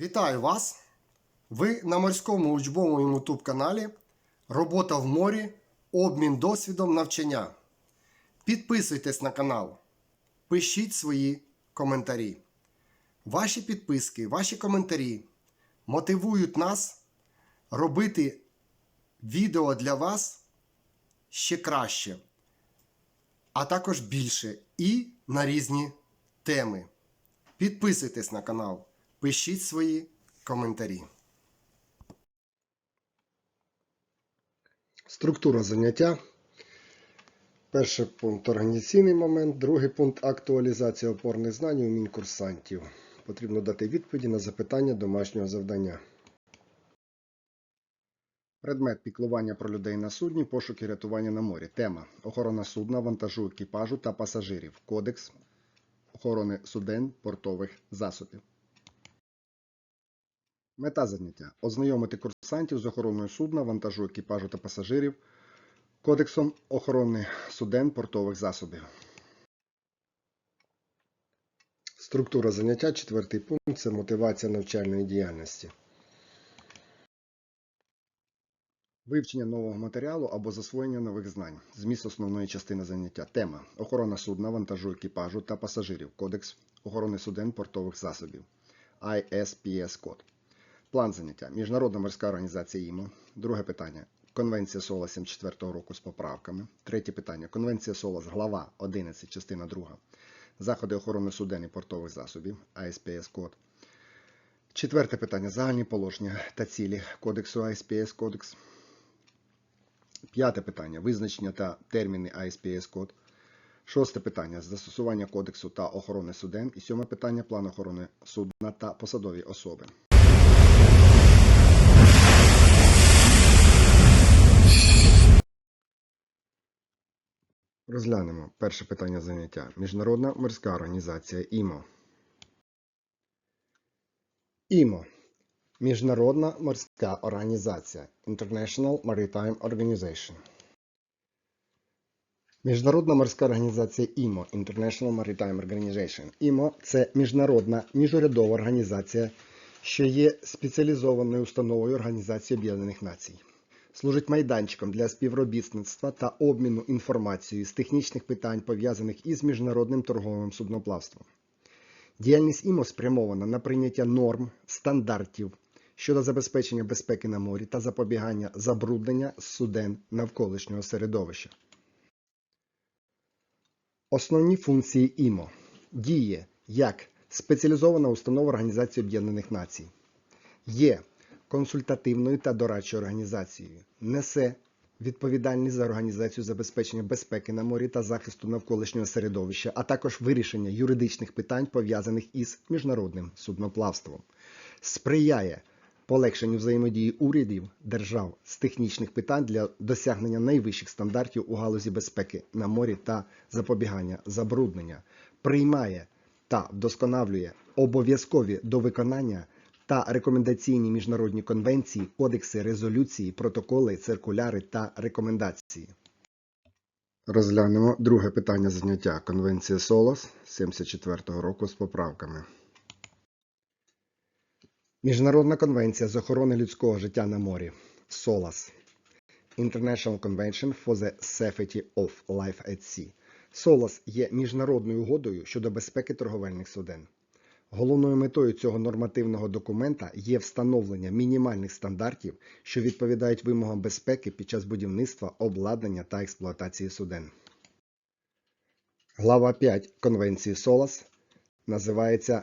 Вітаю вас! Ви на морському учбовому YouTube каналі Робота в морі, обмін досвідом навчання. Підписуйтесь на канал, пишіть свої коментарі. Ваші підписки, ваші коментарі мотивують нас робити відео для вас ще краще, а також більше і на різні теми. Підписуйтесь на канал, пишіть свої коментарі. Структура заняття. Перший пункт організаційний момент, другий пункт актуалізація опорних знань у мінкурсантів. Потрібно дати відповіді на запитання домашнього завдання. Предмет піклування про людей на судні, пошук і рятування на морі. Тема охорона судна, вантажу екіпажу та пасажирів. Кодекс охорони суден портових засобів. Мета заняття ознайомити курсантів з охороною судна, вантажу екіпажу та пасажирів, Кодексом охорони суден портових засобів. Структура заняття, четвертий пункт це мотивація навчальної діяльності. Вивчення нового матеріалу або засвоєння нових знань. Зміст основної частини заняття. Тема охорона судна, вантажу екіпажу та пасажирів. Кодекс охорони суден портових засобів. ISPS код. План заняття. Міжнародна морська організація ІМО. Друге питання. Конвенція СОЛАС 74 року з поправками. Третє питання. Конвенція СОЛАС, глава 11, частина 2. Заходи охорони суден і портових засобів. ISPS код. Четверте питання. Загальні положення та цілі Кодексу ISPS кодекс. П'яте питання. Визначення та терміни ISPS код. Шосте питання. Застосування кодексу та охорони суден. І сьоме питання. План охорони судна та посадові особи. Розглянемо перше питання заняття. Міжнародна морська організація ІМО. ІМО. Міжнародна морська організація International Maritime Organization. Міжнародна морська організація ІМО International Maritime Organization. ІМО це міжнародна міжурядова організація, що є спеціалізованою установою Організації Об'єднаних Націй служить майданчиком для співробітництва та обміну інформацією з технічних питань, пов'язаних із міжнародним торговим судноплавством. Діяльність ІМО спрямована на прийняття норм, стандартів щодо забезпечення безпеки на морі та запобігання забруднення суден навколишнього середовища. Основні функції ІМО діє як спеціалізована установа Організації Об'єднаних Націй. Є консультативною та дорадчою організацією, несе відповідальність за організацію забезпечення безпеки на морі та захисту навколишнього середовища, а також вирішення юридичних питань, пов'язаних із міжнародним судноплавством, сприяє полегшенню взаємодії урядів держав з технічних питань для досягнення найвищих стандартів у галузі безпеки на морі та запобігання забруднення, приймає та вдосконалює обов'язкові до виконання та рекомендаційні міжнародні конвенції, кодекси, резолюції, протоколи, циркуляри та рекомендації. Розглянемо друге питання заняття Конвенція СОЛОС 74-го року з поправками. Міжнародна конвенція з охорони людського життя на морі СОЛАС International Convention for the Safety of Life at Sea. СОЛАС є міжнародною угодою щодо безпеки торговельних суден. Головною метою цього нормативного документа є встановлення мінімальних стандартів, що відповідають вимогам безпеки під час будівництва, обладнання та експлуатації суден. Глава 5 Конвенції СОЛАС називається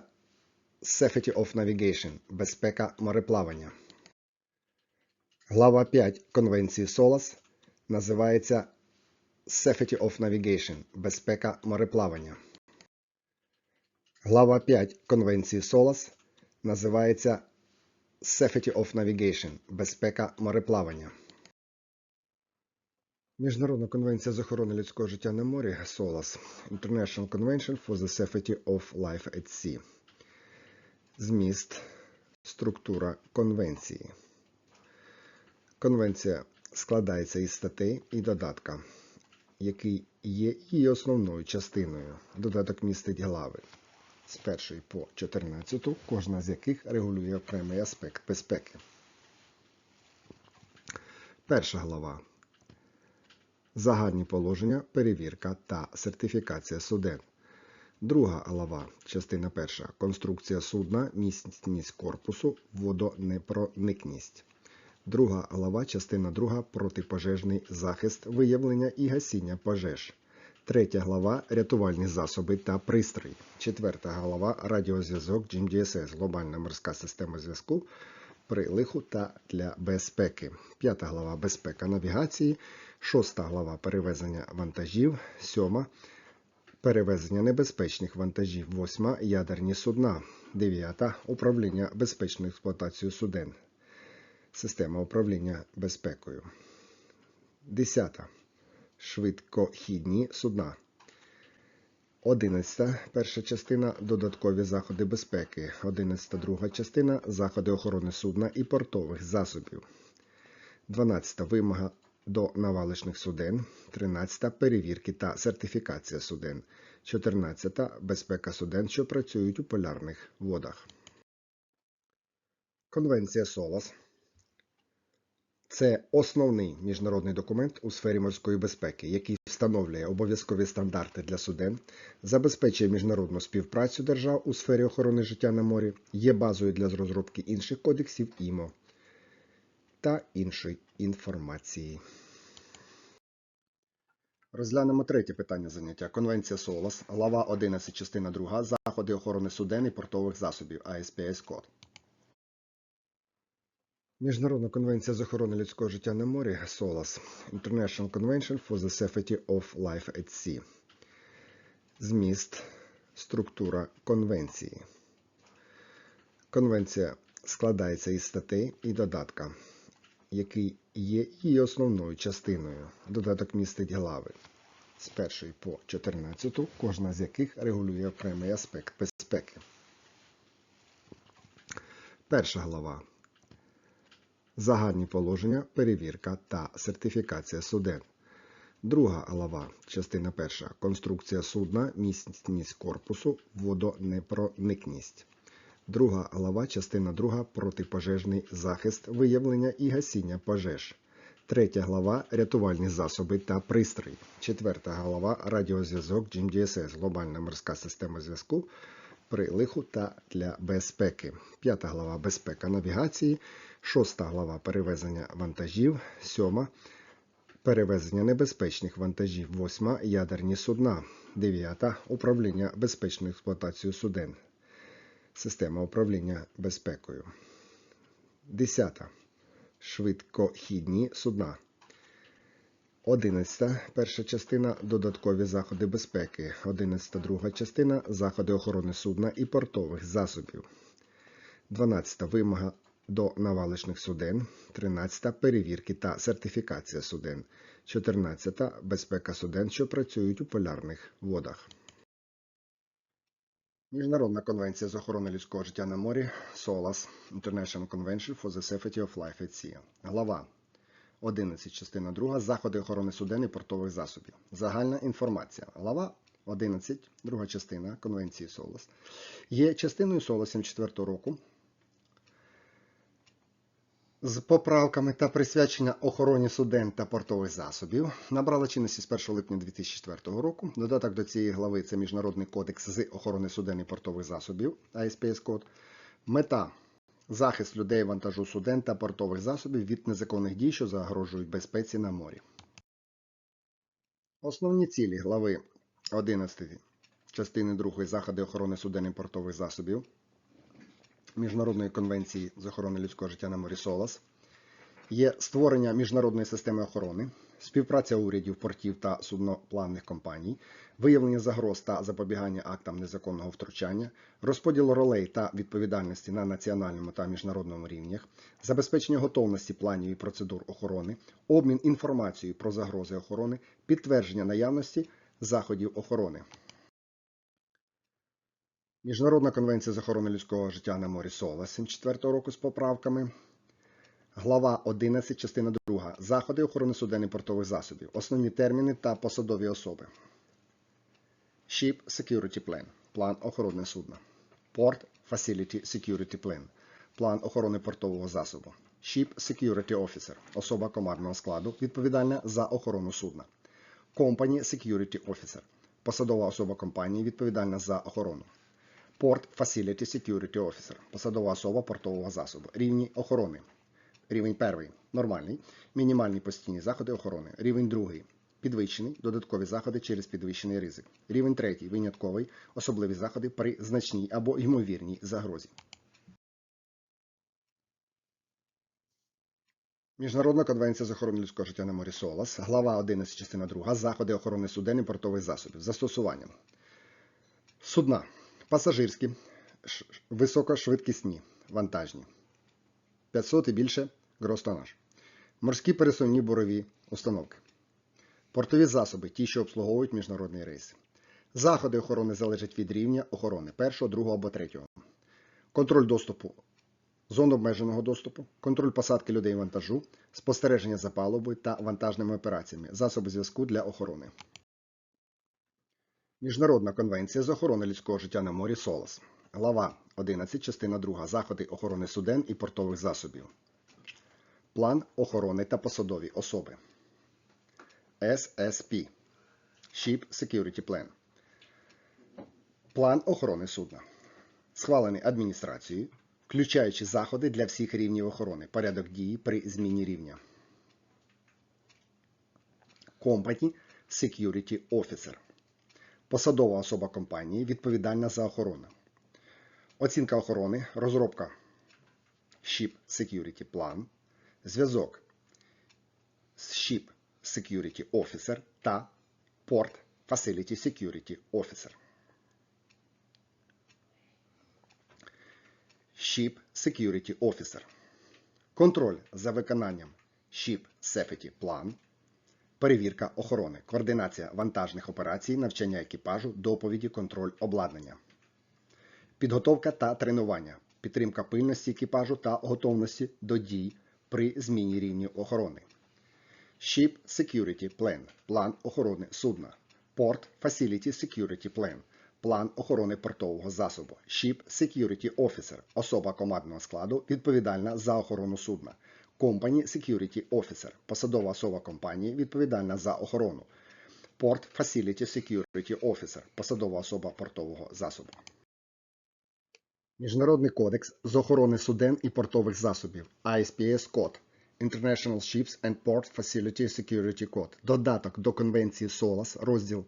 Safety of Navigation безпека мореплавання. Глава 5 Конвенції СОЛАС називається Safety of Navigation безпека мореплавання. Глава 5 Конвенції СОЛАС називається Safety of Navigation безпека мореплавання. Міжнародна конвенція з охорони людського життя на морі СОЛАС International Convention for the Safety of Life at Sea. Зміст, структура конвенції. Конвенція складається із статей і додатка, який є її основною частиною. Додаток містить глави. З 1 по 14, кожна з яких регулює окремий аспект безпеки. Перша глава. Загальні положення, перевірка та сертифікація суден. Друга глава, частина перша. Конструкція судна, міцність корпусу, водонепроникність. Друга глава, частина друга. Протипожежний захист, виявлення і гасіння пожеж. Третя глава рятувальні засоби та пристрої. Четверта глава радіозв'язок GMDSS, глобальна морська система зв'язку при лиху та для безпеки. П'ята глава безпека навігації. Шоста глава перевезення вантажів. Сьома перевезення небезпечних вантажів. Восьма ядерні судна. Дев'ята управління безпечною експлуатацією суден. Система управління безпекою. Десята швидкохідні судна. 11. Перша частина додаткові заходи безпеки. 11. Друга частина заходи охорони судна і портових засобів. 12. Вимога до навалишних суден. 13. Перевірки та сертифікація суден. 14. Безпека суден, що працюють у полярних водах. Конвенція СОЛАС це основний міжнародний документ у сфері морської безпеки, який встановлює обов'язкові стандарти для суден, забезпечує міжнародну співпрацю держав у сфері охорони життя на морі, є базою для розробки інших кодексів ІМО та іншої інформації. Розглянемо третє питання заняття. Конвенція СОЛАС, глава 11, частина 2, заходи охорони суден і портових засобів АСПС код. Міжнародна конвенція з охорони людського життя на морі SOLAS International Convention for the Safety of Life at Sea. Зміст, структура конвенції. Конвенція складається із статей і додатка, який є її основною частиною. Додаток містить глави з 1 по 14, кожна з яких регулює окремий аспект безпеки. Перша глава. Загальні положення, перевірка та сертифікація суден. Друга глава, частина перша. Конструкція судна, міцність корпусу, водонепроникність. Друга глава, частина друга. Протипожежний захист, виявлення і гасіння пожеж. Третя глава рятувальні засоби та пристрої. Четверта глава радіозв'язок GMDSS, глобальна морська система зв'язку при лиху та для безпеки. П'ята глава безпека навігації. Шоста глава перевезення вантажів. Сьома перевезення небезпечних вантажів. Восьма ядерні судна. Дев'ята управління безпечною експлуатацією суден. Система управління безпекою. Десята. Швидкохідні судна. 11. Перша частина додаткові заходи безпеки. 11. Друга частина заходи охорони судна і портових засобів. 12. Вимога до навалишних суден. 13. Перевірки та сертифікація суден. 14. Безпека суден, що працюють у полярних водах. Міжнародна конвенція з охорони людського життя на морі SOLAS International Convention for the Safety of Life at Sea. Глава 11, частина 2. Заходи охорони суден і портових засобів. Загальна інформація. Глава 11, друга частина Конвенції СОЛАС. Є частиною СОЛАС 74 року з поправками та присвячення охороні суден та портових засобів. Набрала чинності з 1 липня 2004 року. Додаток до цієї глави це Міжнародний кодекс з охорони суден і портових засобів АСПС код. Мета захист людей, вантажу суден та портових засобів від незаконних дій, що загрожують безпеці на морі. Основні цілі глави 11 частини 2 заходи охорони суден і портових засобів Міжнародної конвенції з охорони людського життя на морі СОЛАС є створення міжнародної системи охорони, співпраця урядів, портів та судноплавних компаній, виявлення загроз та запобігання актам незаконного втручання, розподіл ролей та відповідальності на національному та міжнародному рівнях, забезпечення готовності планів і процедур охорони, обмін інформацією про загрози охорони, підтвердження наявності заходів охорони. Міжнародна конвенція з охорони людського життя на морі СОЛА 74 року з поправками. Глава 11, частина 2. Заходи охорони суден і портових засобів. Основні терміни та посадові особи. Ship Security Plan. план охорони судна. Port Facility Security Plan – план охорони портового засобу. Ship Security Officer – особа командного складу, відповідальна за охорону судна. Company Security Officer – посадова особа компанії, відповідальна за охорону. Port Facility Security Officer – посадова особа портового засобу. Рівні охорони. Рівень перший нормальний, мінімальні постійні заходи охорони. Рівень другий підвищений, додаткові заходи через підвищений ризик. Рівень третій винятковий, особливі заходи при значній або ймовірній загрозі. Міжнародна конвенція з охорони людського життя на морі СОЛАС, глава 11, частина 2, заходи охорони суден і портових засобів. Застосування. Судна. Пасажирські, високошвидкісні, вантажні. 500 і більше гростонаж. Морські пересувні бурові установки. Портові засоби, ті, що обслуговують міжнародні рейси. Заходи охорони залежать від рівня охорони першого, другого або третього. Контроль доступу, зон обмеженого доступу, контроль посадки людей вантажу, спостереження за палубою та вантажними операціями, засоби зв'язку для охорони. Міжнародна конвенція з охорони людського життя на морі СОЛАС. Глава 11, частина 2. Заходи охорони суден і портових засобів. План охорони та посадові особи. SSP. Ship Security Plan. План охорони судна. Схвалений адміністрацією, включаючи заходи для всіх рівнів охорони, порядок дії при зміні рівня. Company Security Officer. Посадова особа компанії відповідальна за охорону. Оцінка охорони, розробка Ship Security Plan, зв'язок з Ship Security Officer та Port Facility Security Officer. Ship Security Officer. Контроль за виконанням Ship Safety Plan. Перевірка охорони, координація вантажних операцій, навчання екіпажу, доповіді, контроль обладнання. Підготовка та тренування, підтримка пильності екіпажу та готовності до дій при зміні рівню охорони. Ship Security Plan – план охорони судна. Port Facility Security Plan – план охорони портового засобу. Ship Security Officer – особа командного складу, відповідальна за охорону судна. Company Security Officer – посадова особа компанії, відповідальна за охорону. Port Facility Security Officer – посадова особа портового засобу. Міжнародний кодекс з охорони суден і портових засобів ISPS Code International Ships and Port Facility Security Code. Додаток до Конвенції СОЛАС, розділ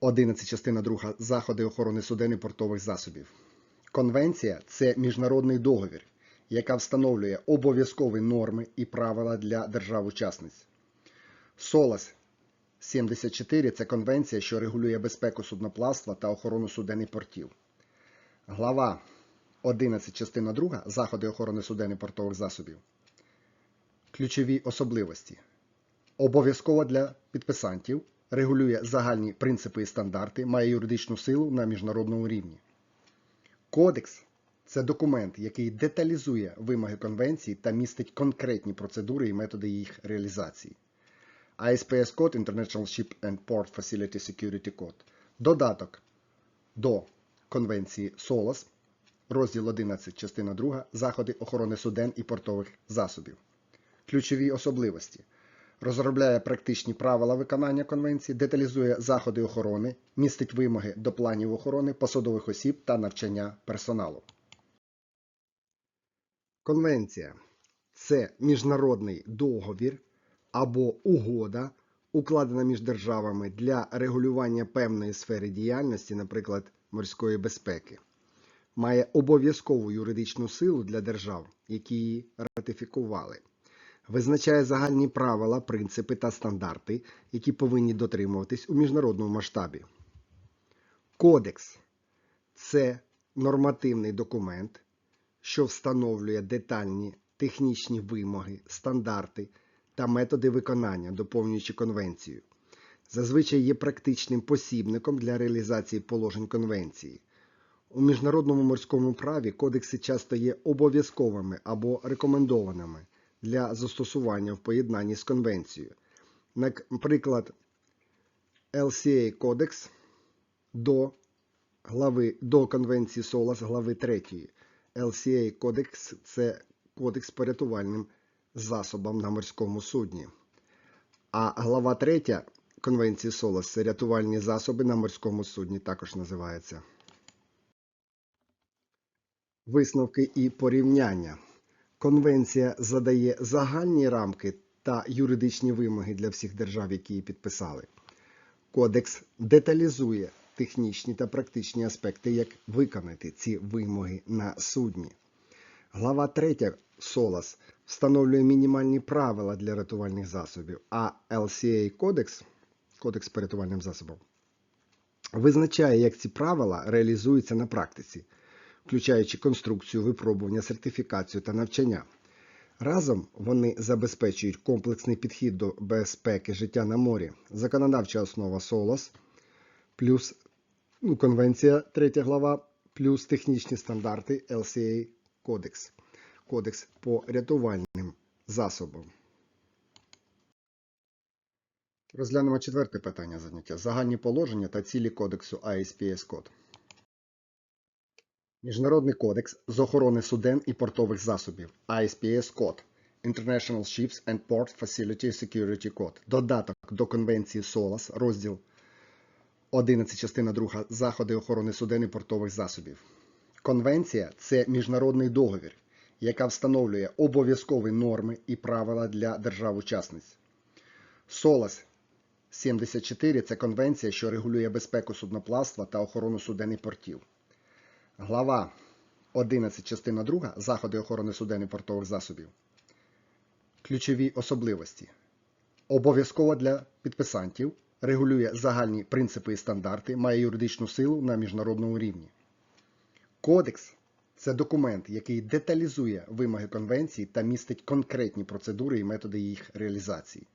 11, частина 2. Заходи охорони суден і портових засобів. Конвенція це міжнародний договір, яка встановлює обов'язкові норми і правила для держав-учасниць. СОЛАС 74 це конвенція, що регулює безпеку судноплавства та охорону суден і портів. Глава 11, частина 2. Заходи охорони суден і портових засобів. Ключові особливості. Обов'язково для підписантів. Регулює загальні принципи і стандарти, має юридичну силу на міжнародному рівні. Кодекс це документ, який деталізує вимоги конвенції та містить конкретні процедури і методи їх реалізації. ISPS Code International Ship and Port Facility Security Code. Додаток до Конвенції СОЛАС, розділ 11, частина 2, заходи охорони суден і портових засобів. Ключові особливості. Розробляє практичні правила виконання конвенції, деталізує заходи охорони, містить вимоги до планів охорони посадових осіб та навчання персоналу. Конвенція це міжнародний договір або угода, укладена між державами для регулювання певної сфери діяльності, наприклад, морської безпеки. Має обов'язкову юридичну силу для держав, які її ратифікували. Визначає загальні правила, принципи та стандарти, які повинні дотримуватись у міжнародному масштабі. Кодекс це нормативний документ, що встановлює детальні технічні вимоги, стандарти та методи виконання, доповнюючи конвенцію. Зазвичай є практичним посібником для реалізації положень конвенції. У міжнародному морському праві кодекси часто є обов'язковими або рекомендованими для застосування в поєднанні з конвенцією. Наприклад, LCA Кодекс до глави до Конвенції СОЛАС глави 3. LCA Кодекс це кодекс по рятувальним засобам на морському судні. А глава 3 Конвенції СОЛАС це рятувальні засоби на морському судні також називається. Висновки і порівняння. Конвенція задає загальні рамки та юридичні вимоги для всіх держав, які її підписали. Кодекс деталізує технічні та практичні аспекти, як виконати ці вимоги на судні. Глава 3 СОЛАС встановлює мінімальні правила для рятувальних засобів, а LCA Кодекс, Кодекс по рятувальним засобам, визначає, як ці правила реалізуються на практиці, включаючи конструкцію, випробування, сертифікацію та навчання. Разом вони забезпечують комплексний підхід до безпеки життя на морі, законодавча основа СОЛАС, плюс ну, конвенція 3 глава, плюс технічні стандарти LCA Кодекс, Кодекс по рятувальним засобам. Розглянемо четверте питання заняття. Загальні положення та цілі кодексу ISPS код. Міжнародний кодекс з охорони суден і портових засобів ISPS код International Ships and Port Facility Security Code. Додаток до Конвенції СОЛАС, розділ 11, частина 2. Заходи охорони суден і портових засобів. Конвенція це міжнародний договір, яка встановлює обов'язкові норми і правила для держав-учасниць. СОЛАС 74 це конвенція, що регулює безпеку судноплавства та охорону суден і портів. Глава 11, частина 2. Заходи охорони суден і портових засобів. Ключові особливості. Обов'язково для підписантів. Регулює загальні принципи і стандарти, має юридичну силу на міжнародному рівні. Кодекс це документ, який деталізує вимоги конвенції та містить конкретні процедури і методи їх реалізації.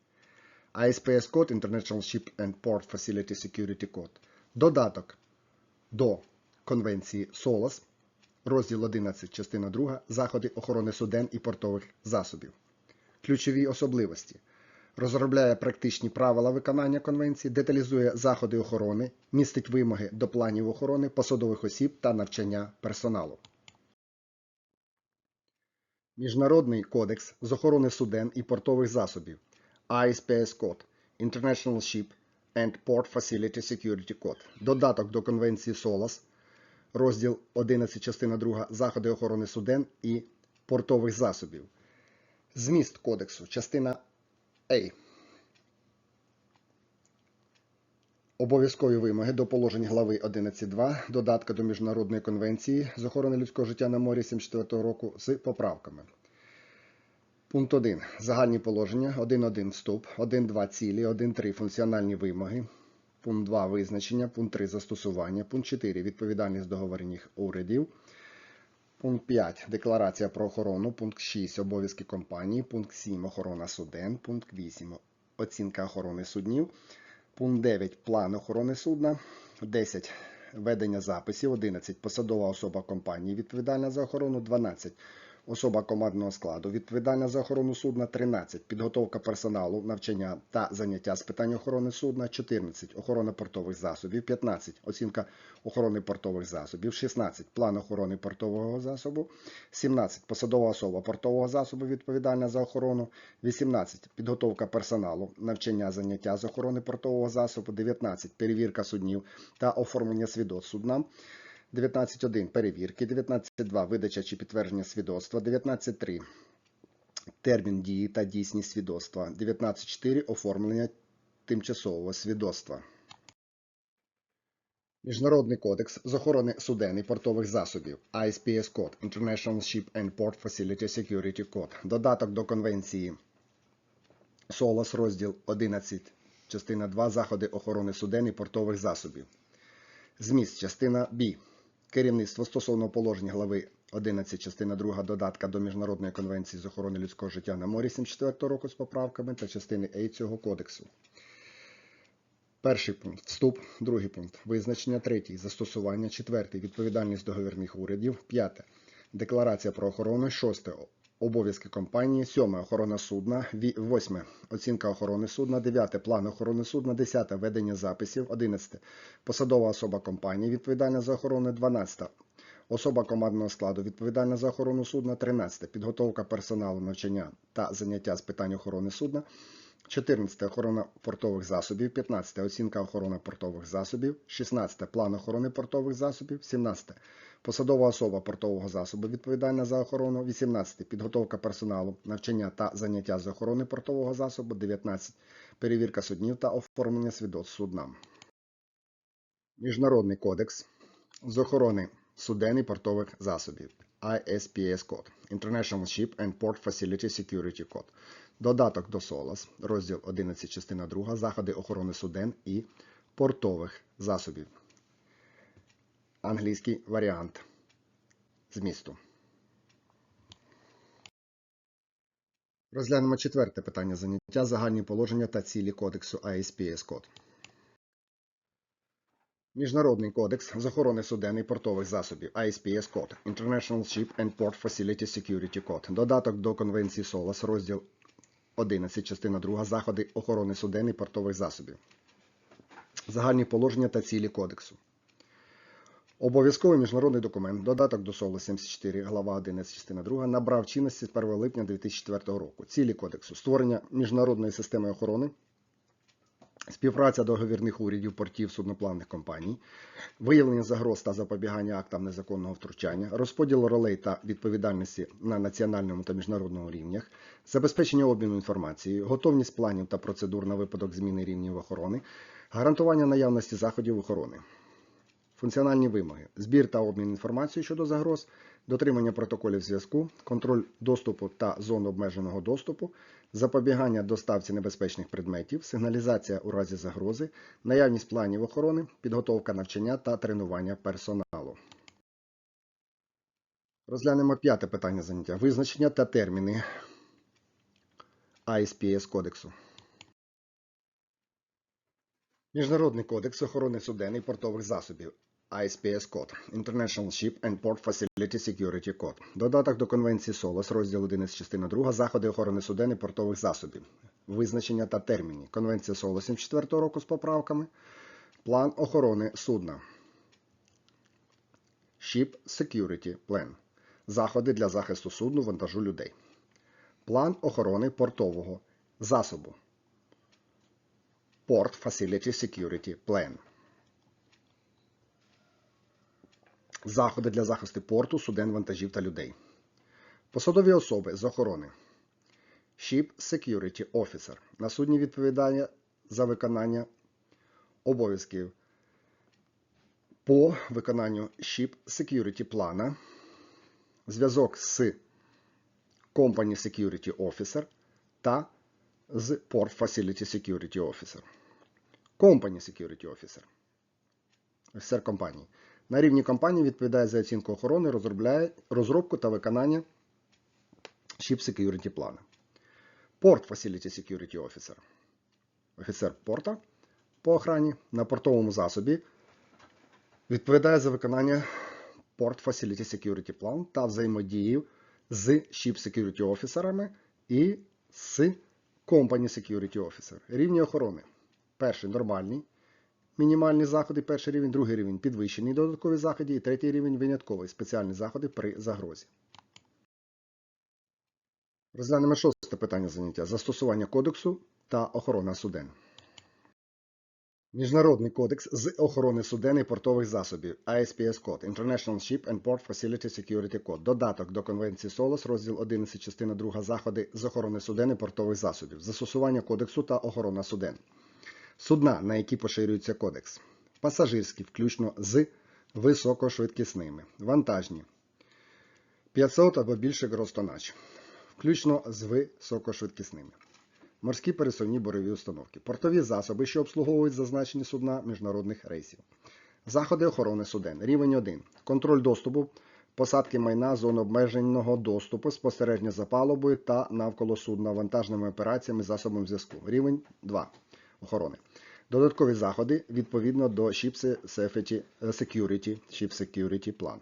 ISPS код International Ship and Port Facility Security Code. Додаток до Конвенції СОЛАС, розділ 11, частина 2. Заходи охорони суден і портових засобів. Ключові особливості. Розробляє практичні правила виконання конвенції, деталізує заходи охорони, містить вимоги до планів охорони посадових осіб та навчання персоналу. Міжнародний кодекс з охорони суден і портових засобів ISPS код International Ship and Port Facility Security Code. Додаток до Конвенції СОЛАС, розділ 11, частина 2. Заходи охорони суден і портових засобів. Зміст кодексу, частина A. Обов'язкові вимоги до положень глави 11.2 додатка до Міжнародної конвенції з охорони людського життя на морі 74 року з поправками. Пункт 1. Загальні положення. 1.1 вступ. 1.2 цілі. 1.3 функціональні вимоги. Пункт 2 визначення. Пункт 3 застосування. Пункт 4 відповідальність договорних урядів. Пункт 5. Декларація про охорону. Пункт 6. Обов'язки компанії. Пункт 7. Охорона суден. Пункт 8. Оцінка охорони суднів. Пункт 9. План охорони судна. 10. Ведення записів. 11. Посадова особа компанії відповідальна за охорону. 12. Особа командного складу відповідальна за охорону судна 13. Підготовка персоналу, навчання та заняття з питань охорони судна 14. Охорона портових засобів 15. Оцінка охорони портових засобів 16. План охорони портового засобу 17. Посадова особа портового засобу відповідальна за охорону 18. Підготовка персоналу, навчання заняття з охорони портового засобу 19. Перевірка суднів та оформлення свідоцтв судна 19.1 перевірки, 19.2 видача чи підтвердження свідоцтва, 19.3 термін дії та дійсність свідоцтва, 19.4 оформлення тимчасового свідоцтва. Міжнародний кодекс з охорони суден і портових засобів ISPS код International Ship and Port Facility Security Code. Додаток до конвенції СОЛАС розділ 11, частина 2 заходи охорони суден і портових засобів. Зміст частина Б. Керівництво стосовно положення глави 11, частина 2 додатка до Міжнародної конвенції з охорони людського життя на морі 74 року з поправками та частини А цього кодексу. Перший пункт. Вступ, другий пункт. Визначення, третій. Застосування, четвертий. Відповідальність договірних урядів, п'яте. Декларація про охорону, шосте Обов'язки компанії. 7. Охорона судна. 8. Оцінка охорони судна. 9. План охорони судна. 10. Ведення записів. 11. Посадова особа компанії відповідальна за охорону. 12. Особа командного складу відповідальна за охорону судна. 13. Підготовка персоналу навчання та заняття з питань охорони судна. 14. Охорона портових засобів. 15. Оцінка охорони портових засобів. 16. План охорони портових засобів. 17. Посадова особа портового засобу відповідальна за охорону. 18. Підготовка персоналу, навчання та заняття з охорони портового засобу. 19. Перевірка суднів та оформлення свідоцтв суднам. Міжнародний кодекс з охорони суден і портових засобів. ISPS код International Ship and Port Facility Security Code. Додаток до SOLAS, розділ 11, частина 2, заходи охорони суден і портових засобів. Англійський варіант змісту. Розглянемо четверте питання заняття загальні положення та цілі кодексу ISPS код. Міжнародний кодекс з охорони суден і портових засобів ISPS код International Ship and Port Facility Security Code. Додаток до Конвенції SOLAS, розділ 11, частина 2, заходи охорони суден і портових засобів. Загальні положення та цілі кодексу. Обов'язковий міжнародний документ, додаток до СОЛО 74, глава 11, частина 2, набрав чинності з 1 липня 2004 року. Цілі кодексу. Створення міжнародної системи охорони, співпраця договірних урядів, портів, судноплавних компаній, виявлення загроз та запобігання актам незаконного втручання, розподіл ролей та відповідальності на національному та міжнародному рівнях, забезпечення обміну інформацією, готовність планів та процедур на випадок зміни рівнів охорони, гарантування наявності заходів охорони. Функціональні вимоги, збір та обмін інформацією щодо загроз, дотримання протоколів зв'язку, контроль доступу та зон обмеженого доступу, запобігання доставці небезпечних предметів, сигналізація у разі загрози, наявність планів охорони, підготовка навчання та тренування персоналу. Розглянемо п'яте питання заняття. Визначення та терміни ISPS кодексу. Міжнародний кодекс охорони суден і портових засобів ISPS код International Ship and Port Facility Security Code. Додаток до Конвенції SOLAS, розділ 11, частина 2, заходи охорони суден і портових засобів. Визначення та терміни. Конвенція SOLAS 74 року з поправками. План охорони судна. Ship Security Plan. Заходи для захисту судну, вантажу людей. План охорони портового засобу. Port Facility Security Plan. Заходи для захисту порту, суден, вантажів та людей. Посадові особи з охорони. Ship Security Officer. На судні відповідає за виконання обов'язків по виконанню Ship Security плана. Зв'язок з Company Security Officer та з Port Facility Security Officer. Company Security Officer. Офіцер компанії. На рівні компанії відповідає за оцінку охорони, розробляє розробку та виконання Ship Security плану. Port Facility Security Officer. Офіцер порта по охрані на портовому засобі відповідає за виконання Port Facility Security план та взаємодію з Ship Security Officerами і з Company Security Officer. Рівні охорони. Перший нормальний. Мінімальні заходи, перший рівень, другий рівень підвищені додаткові заходи і третій рівень винятковий спеціальні заходи при загрозі. Розглянемо шосте питання заняття. Застосування кодексу та охорона суден. Міжнародний кодекс з охорони суден і портових засобів ISPS код International Ship and Port Facility Security Code. Додаток до Конвенції SOLAS, розділ 11, частина 2 заходи з охорони суден і портових засобів. Застосування кодексу та охорона суден. Судна, на які поширюється кодекс. Пасажирські, включно з високошвидкісними. Вантажні. 500 або більше гростонач. Включно з високошвидкісними. Морські пересувні борові установки. Портові засоби, що обслуговують зазначені судна міжнародних рейсів. Заходи охорони суден. Рівень 1. Контроль доступу. Посадки майна зон обмеженого доступу, спостереження за палубою та навколо судна вантажними операціями засобом зв'язку. Рівень 2 охорони. Додаткові заходи відповідно до Ship Safety Security, Ship Security Plan.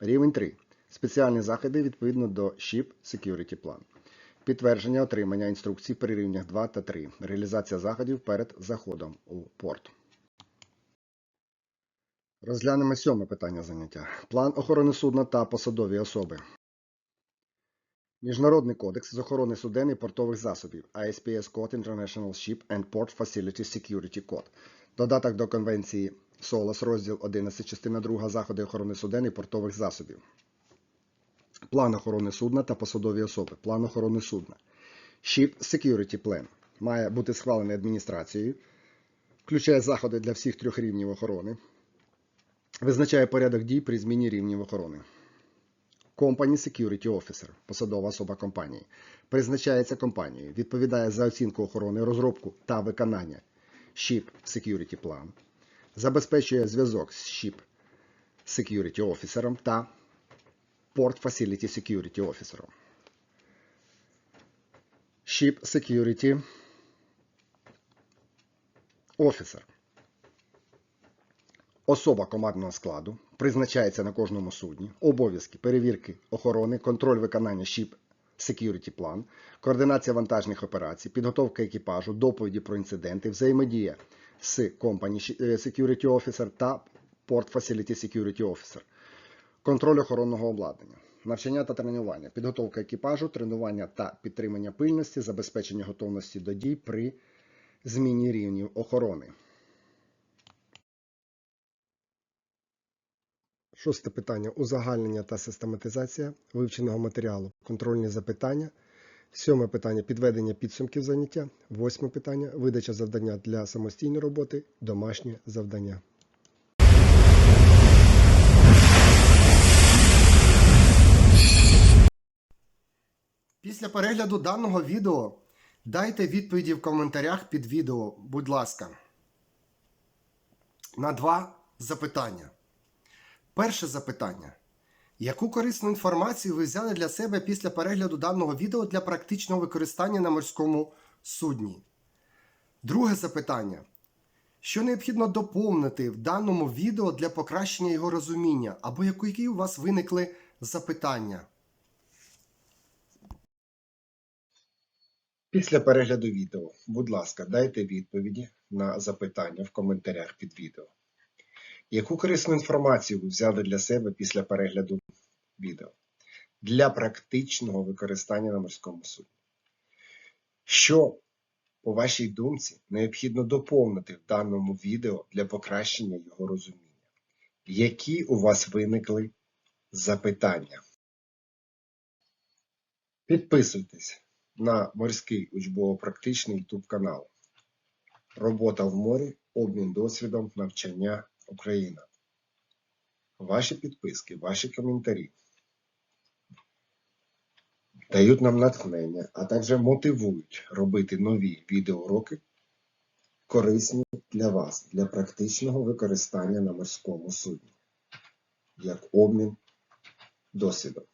Рівень 3. Спеціальні заходи відповідно до SHIP Security Plan. Підтвердження отримання інструкцій при рівнях 2 та 3. Реалізація заходів перед заходом у порт. Розглянемо сьоме питання заняття. План охорони судна та посадові особи. Міжнародний кодекс з охорони суден і портових засобів ISPS Code International Ship and Port Facility Security Code. Додаток до конвенції SOLAS, розділ 11, частина 2 заходи охорони суден і портових засобів. План охорони судна та посадові особи. План охорони судна. Ship Security Plan має бути схвалений адміністрацією, включає заходи для всіх трьох рівнів охорони, визначає порядок дій при зміні рівнів охорони. Company Security Officer, посадова особа компанії, призначається компанією, відповідає за оцінку охорони, розробку та виконання SHIP Security Plan, забезпечує зв'язок з SHIP Security Officer та Port Facility Security Officer. SHIP Security Officer. Особа командного складу призначається на кожному судні, обов'язки перевірки охорони, контроль виконання SHIP Security Plan, координація вантажних операцій, підготовка екіпажу, доповіді про інциденти, взаємодія з Company Security Officer та Port Facility Security Officer, контроль охоронного обладнання, навчання та тренування, підготовка екіпажу, тренування та підтримання пильності, забезпечення готовності до дій при зміні рівнів охорони. Шосте питання. Узагальнення та систематизація вивченого матеріалу. Контрольні запитання. Сьоме питання підведення підсумків заняття. Восьме питання видача завдання для самостійної роботи. Домашнє завдання. Після перегляду даного відео дайте відповіді в коментарях під відео, будь ласка. На два запитання. Перше запитання. Яку корисну інформацію ви взяли для себе після перегляду даного відео для практичного використання на морському судні? Друге запитання. Що необхідно доповнити в даному відео для покращення його розуміння, або які у вас виникли запитання? Після перегляду відео, будь ласка, дайте відповіді на запитання в коментарях під відео. Яку корисну інформацію ви взяли для себе після перегляду відео для практичного використання на морському судні? Що, по вашій думці, необхідно доповнити в даному відео для покращення його розуміння? Які у вас виникли запитання? Підписуйтесь на морський учбово-практичний YouTube канал. Робота в морі, обмін досвідом, навчання Україна. Ваші підписки, ваші коментарі дають нам натхнення, а також мотивують робити нові відеоуроки, корисні для вас, для практичного використання на морському судні, як обмін досвідом.